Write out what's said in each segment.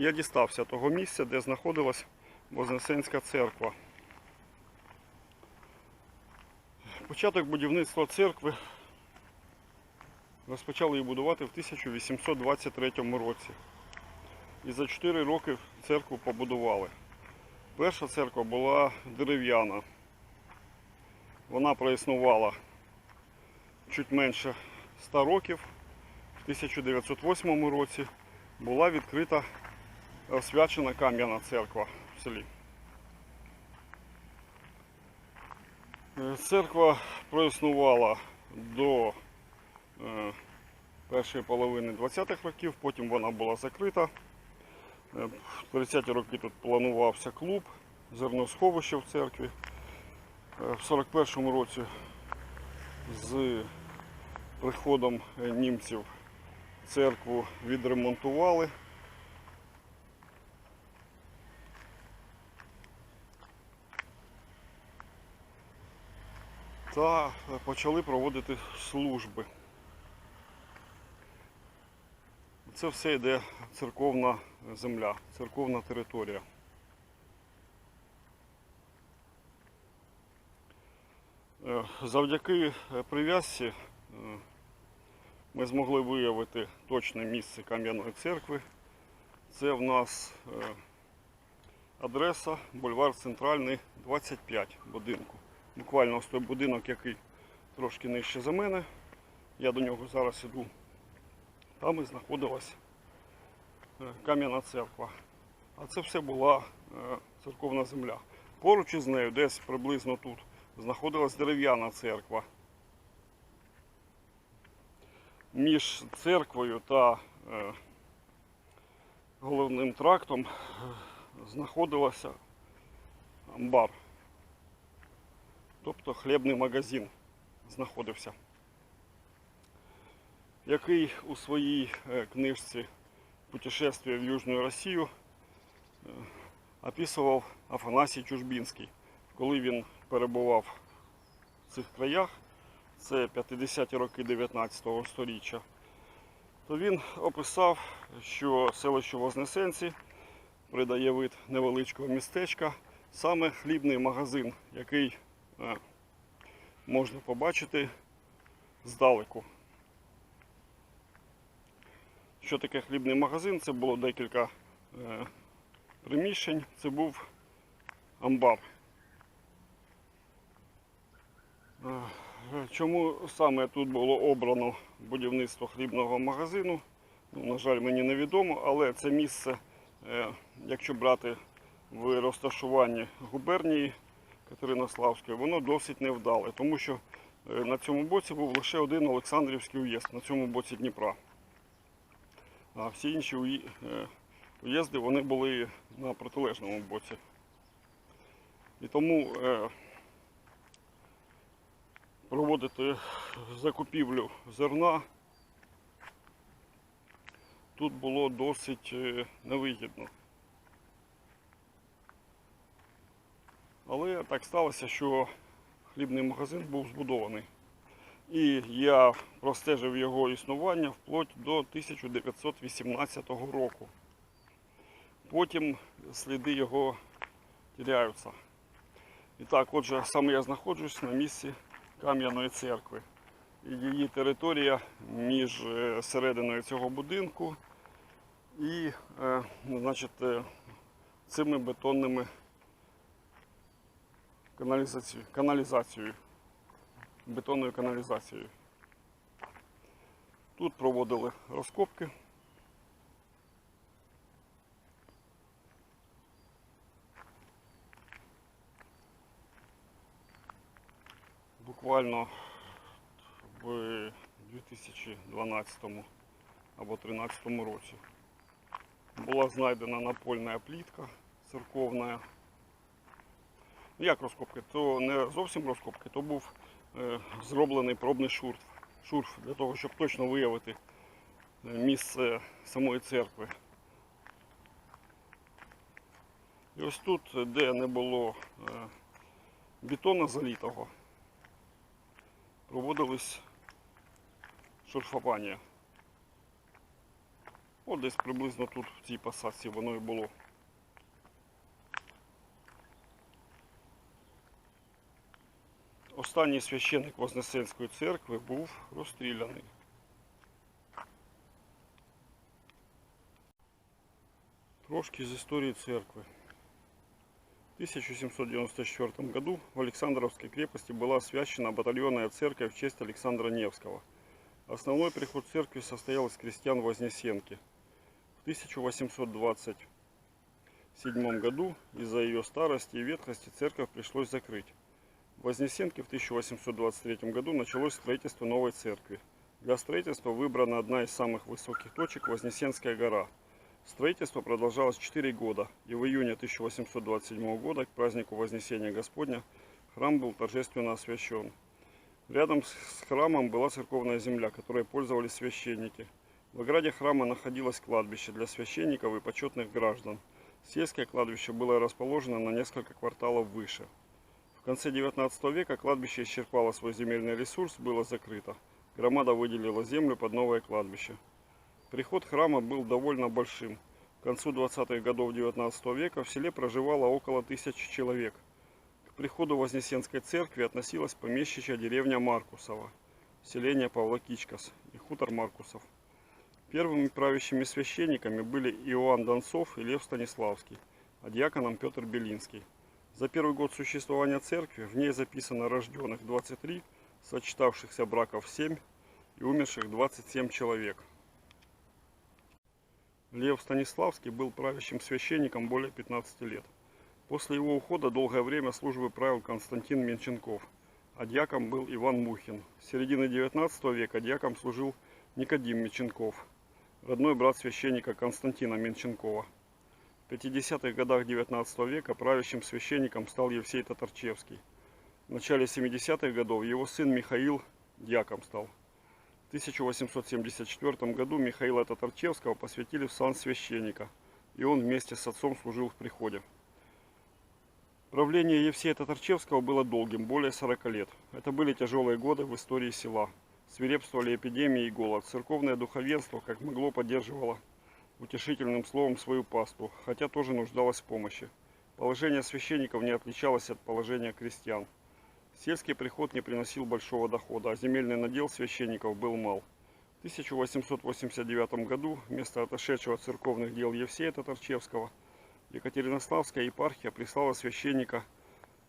я дістався того місця, де знаходилась Вознесенська церква. Початок будівництва церкви розпочали її будувати в 1823 році. І за 4 роки церкву побудували. Перша церква була дерев'яна. Вона проіснувала чуть менше 100 років. В 1908 році була відкрита освячена кам'яна церква в селі. Е, Церква проіснувала до е, першої половини 20-х років, потім вона була закрита. Е, В 30-ті роки тут планувався клуб, зерносховище в церкві. Е, В 41-му році з приходом німців церкву відремонтували. Та е, почали проводити служби. Це все йде церковна земля, церковна територія. Е, Завдяки е, прив'язці ми змогли виявити точне місце Кам'яної церкви. Це в нас адреса бульвар Центральний 25 будинку. Буквально ось той будинок, який трошки нижче за мене. Я до нього зараз іду. Там і знаходилась е, кам'яна церква. А це все була е, церковна земля. Поруч із нею, десь приблизно тут, знаходилась дерев'яна церква. Між церквою та е, головним трактом знаходилася амбар. Тобто хлібний магазин знаходився, який у своїй е, книжці Путешествие в Южну Росію е, описував Афанасій Чужбінський, коли він перебував в цих краях, це 50-ті роки 19 століття, то він описав, що селище Вознесенці придає вид невеличкого містечка, саме хлібний магазин, який можна побачити здалеку. Що таке хлібний магазин? Це було декілька е, приміщень. Це був амбар. Е, Чому саме тут було обрано будівництво хлібного магазину? Ну, на жаль, мені невідомо, але це місце, е, якщо брати в розташуванні губернії Катеринославської, воно досить невдале, тому що е, на цьому боці був лише один Олександрівський уїзд, на цьому боці Дніпра. А всі інші е, уїзди вони були на протилежному боці. І тому е, проводити закупівлю зерна тут було досить невигідно. Але так сталося, що хлібний магазин був збудований. І я простежив його існування вплоть до 1918 року. Потім сліди його тіряються. І так, отже, саме я знаходжусь на місці Кам'яної церкви. І її територія між е, серединою цього будинку і е, значить, е, цими бетонними каналізацією, каналізацією, бетонною каналізацією. Тут проводили розкопки. Буквально в 2012 або 2013 році була знайдена напольна плітка церковна. Як розкопки? То не зовсім розкопки, то був е, зроблений пробний шурф, шурф для того, щоб точно виявити е, місце самої церкви. І ось тут, де не було е, бетону залітого, проводились шурфування. От десь приблизно тут, в цій посадці, воно і було. Останній священник Вознесенської церкви був розстріляний. Трошки из истории церкви. В 1794 году в Александровской крепости была освящена батальонная церковь в честь Александра Невского. Основной приход церкви состоял из крестьян Вознесенки. В 1827 году из-за ее старости и ветхости церковь пришлось закрыть. В Вознесенке в 1823 году началось строительство новой церкви. Для строительства выбрана одна из самых высоких точек Вознесенская гора. Строительство продолжалось 4 года, и в июне 1827 года к празднику Вознесения Господня храм был торжественно освящен. Рядом с храмом была церковная земля, которой пользовались священники. В ограде храма находилось кладбище для священников и почетных граждан. Сельское кладбище было расположено на несколько кварталов выше. В конце 19 века кладбище исчерпало свой земельный ресурс, было закрыто. Громада выделила землю под новое кладбище. Приход храма был довольно большим. К концу 20-х годов 19 века в селе проживало около тысячи человек. К приходу Вознесенской церкви относилась помещичья деревня Маркусова, селение Павлокичкас и хутор Маркусов. Первыми правящими священниками были Иоанн Донцов и Лев Станиславский, а диаконом Петр Белинский. За первый год существования церкви в ней записано рожденных 23, сочетавшихся браков 7 и умерших 27 человек. Лев Станиславский был правящим священником более 15 лет. После его ухода долгое время службы правил Константин Менченков, а дьяком был Иван Мухин. С середины 19 века дьяком служил Никодим Меченков, родной брат священника Константина Менченкова. В 50-х годах 19 века правящим священником стал Евсей Татарчевский. В начале 70-х годов его сын Михаил дьяком стал. В 1874 году Михаила Татарчевского посвятили в сан священника, и он вместе с отцом служил в приходе. Правление Евсея Татарчевского было долгим, более 40 лет. Это были тяжелые годы в истории села. Свирепствовали эпидемии и голод. Церковное духовенство, как могло, поддерживало утешительным словом свою пасту, хотя тоже нуждалось в помощи. Положение священников не отличалось от положения крестьян. Сельский приход не приносил большого дохода, а земельный надел священников был мал. В 1889 году вместо отошедшего от церковных дел Евсея Татарчевского Екатеринославская епархия прислала священника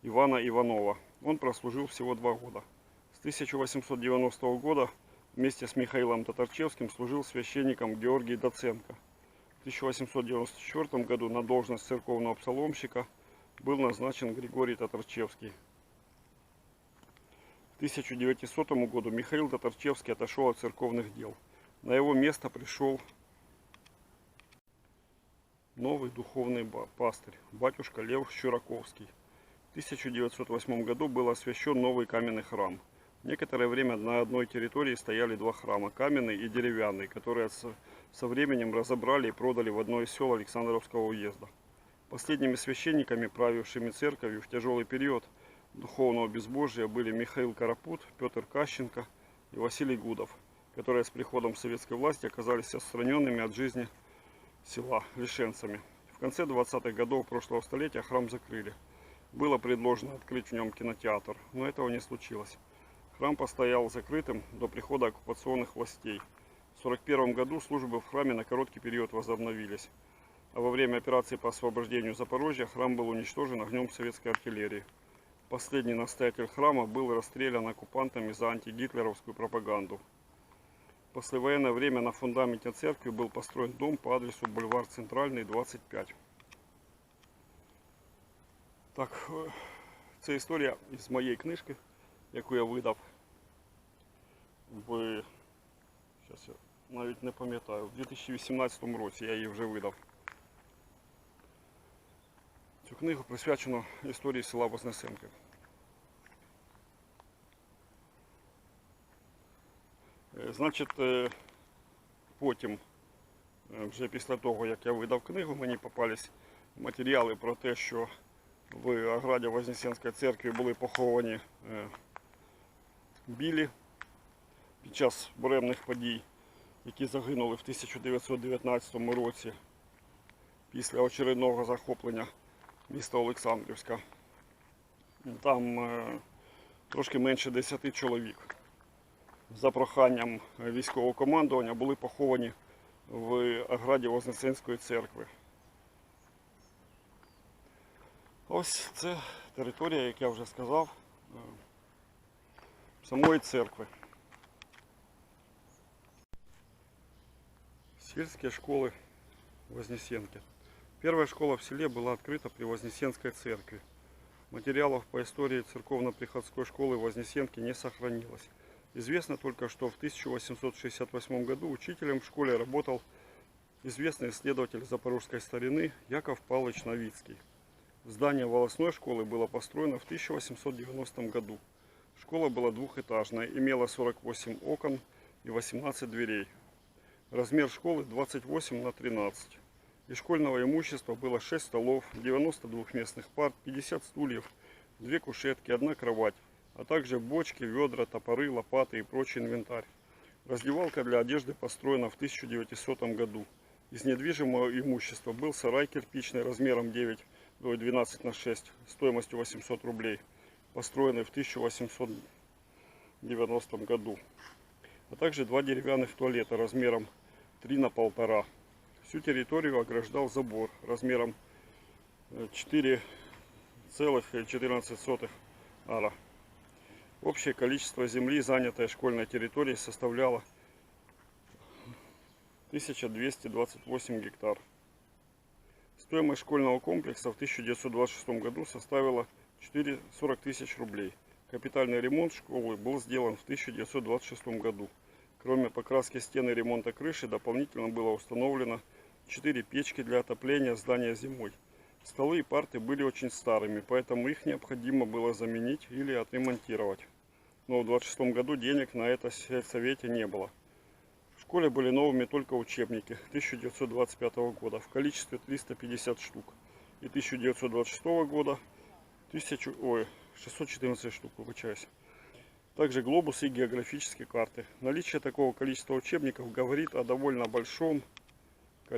Ивана Иванова. Он прослужил всего два года. С 1890 года вместе с Михаилом Татарчевским служил священником Георгий Доценко. В 1894 году на должность церковного псаломщика был назначен Григорий Татарчевский. К 1900 году Михаил Татарчевский отошел от церковных дел. На его место пришел новый духовный пастырь, батюшка Лев Щураковский. В 1908 году был освящен новый каменный храм. Некоторое время на одной территории стояли два храма, каменный и деревянный, которые со, временем разобрали и продали в одно из сел Александровского уезда. Последними священниками, правившими церковью в тяжелый период духовного безбожия были Михаил Карапут, Петр Кащенко и Василий Гудов, которые с приходом советской власти оказались отстраненными от жизни села лишенцами. В конце 20-х годов прошлого столетия храм закрыли. Было предложено открыть в нем кинотеатр, но этого не случилось. Храм постоял закрытым до прихода оккупационных властей. В 1941 году службы в храме на короткий период возобновились. А во время операции по освобождению Запорожья храм был уничтожен огнем советской артиллерии. Последний настоятель храма был расстрелян оккупантами за антигитлеровскую пропаганду. В послевоенное время на фундаменте церкви был построен дом по адресу бульвар Центральный, 25. Так, е, це історія із моєї книжки, яку я видав в щас я навіть не пам'ятаю, в 2018 році я її вже видав. Цю книгу присвячено історії села Вознесенки. Е, Значить, е, потім, е, вже після того, як я видав книгу, мені попались матеріали про те, що в ограді Вознесенської церкви були поховані білі під час буремних подій. Які загинули в 1919 році після очередного захоплення міста Олександрівська. Там е, трошки менше 10 чоловік. За проханням військового командування були поховані в ограді Вознесенської церкви. Ось це територія, як я вже сказав, е, самої церкви. Сельские школы Вознесенки. Первая школа в селе была открыта при Вознесенской церкви. Материалов по истории церковно-приходской школы Вознесенки не сохранилось. Известно только, что в 1868 году учителем в школе работал известный исследователь запорожской старины Яков Павлович Новицкий. Здание волосной школы было построено в 1890 году. Школа была двухэтажная, имела 48 окон и 18 дверей. Размер школы 28 на 13. Из школьного имущества было 6 столов, 90 двухместных пар, 50 стульев, 2 кушетки, одна кровать, а также бочки, ведра, топоры, лопаты и прочий инвентарь. Раздевалка для одежды построена в 1900 году. Из недвижимого имущества был сарай кирпичный размером 9 ой, 12 на 6 стоимостью 800 рублей, построенный в 1890 году. А также два деревянных туалета размером 3 на полтора. Всю территорию ограждал забор размером э, 4,14 ара. Общее количество земли, занятой школьной территорией, составляло 1228 гектар. Стоимость школьного комплекса в 1926 году составила 4 40 тысяч рублей. Капитальный ремонт школы был сделан в 1926 году. Кроме покраски стен и ремонта крыши, дополнительно было установлено 4 печки для отопления здания зимой. Столы и парты были очень старыми, поэтому их необходимо было заменить или отремонтировать. Но в 1926 году денег на это в сельсовете не было. В школе были новыми только учебники 1925 года в количестве 350 штук. И 1926 года 1000, ой, 614 штук, выбачаюсь. Также глобусы и географические карты. Наличие такого количества учебников говорит о довольно большом